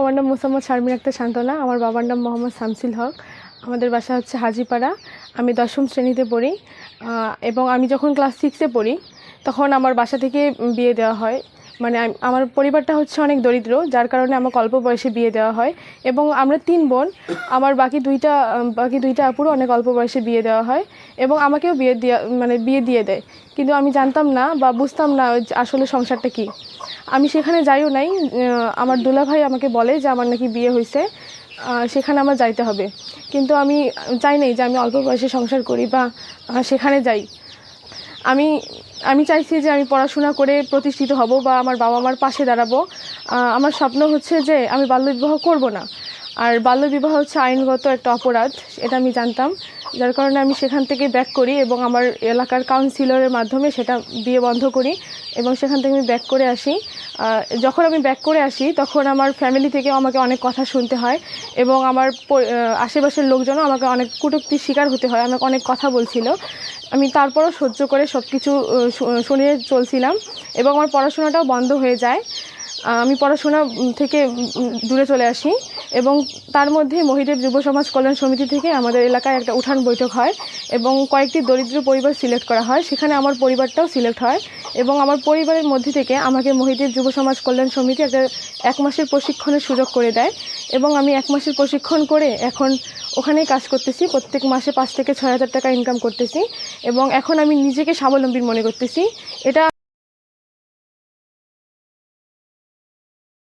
আমার নাম মোসাম্মদ শারমিন আক্তার শান্তনা। আমার বাবার নাম মোহাম্মদ শামসিল হক। আমাদের বাসা হচ্ছে হাজিপাড়া। আমি দশম শ্রেণীতে পড়ি। এবং আমি যখন ক্লাস সিক্সে পড়ি, তখন আমার বাসা থেকে বিয়ে দেওয়া হয়। মানে আমার পরিবারটা হচ্ছে অনেক দরিদ্র, যার কারণে আমাকে অল্প বয়সে বিয়ে দেওয়া হয়। এবং আমরা তিন বোন, আমার বাকি দুইটা বাকি দুইটা আপুরও অনেক অল্প বয়সে বিয়ে দেওয়া হয় এবং আমাকেও বিয়ে দেওয়া মানে বিয়ে দিয়ে দেয়। কিন্তু আমি জানতাম না বা বুঝতাম না আসলে সংসারটা কী। আমি সেখানে যাইও নাই আমার দুলাভাই আমাকে বলে যে আমার নাকি বিয়ে হয়েছে সেখানে আমার যাইতে হবে। কিন্তু আমি চাই নাই যে আমি অল্প বয়সে সংসার করি বা সেখানে যাই। আমি আমি চাইছি যে আমি পড়াশোনা করে প্রতিষ্ঠিত হব বা আমার বাবা মার পাশে দাঁড়াবো। আমার স্বপ্ন হচ্ছে যে আমি বাল্যবিবাহ করব না। আর বাল্যবিবাহ হচ্ছে আইনগত একটা অপরাধ, এটা আমি জানতাম। যার কারণে আমি সেখান থেকে ব্যাক করি এবং আমার এলাকার কাউন্সিলরের মাধ্যমে সেটা বিয়ে বন্ধ করি এবং সেখান থেকে আমি ব্যাক করে আসি। যখন আমি ব্যাক করে আসি, তখন আমার ফ্যামিলি থেকে আমাকে অনেক কথা শুনতে হয় এবং আমার আশেপাশের লোকজনও আমাকে অনেক কুটুক্তির শিকার হতে হয়, আমাকে অনেক কথা বলছিল। আমি তারপরও সহ্য করে সব কিছু শুনিয়ে চলছিলাম এবং আমার পড়াশোনাটাও বন্ধ হয়ে যায়। আমি পড়াশোনা থেকে দূরে চলে আসি এবং তার মধ্যে মহিদেব যুব সমাজ কল্যাণ সমিতি থেকে আমাদের এলাকায় একটা উঠান বৈঠক হয় এবং কয়েকটি দরিদ্র পরিবার সিলেক্ট করা হয়। সেখানে আমার পরিবারটাও সিলেক্ট হয় এবং আমার পরিবারের মধ্যে থেকে আমাকে মহিদেব যুব সমাজ কল্যাণ সমিতি একটা এক মাসের প্রশিক্ষণের সুযোগ করে দেয় এবং আমি এক মাসের প্রশিক্ষণ করে এখন ওখানেই কাজ করতেছি। প্রত্যেক মাসে পাঁচ থেকে ছয় হাজার টাকা ইনকাম করতেছি এবং এখন আমি নিজেকে স্বাবলম্বী মনে করতেছি। এটা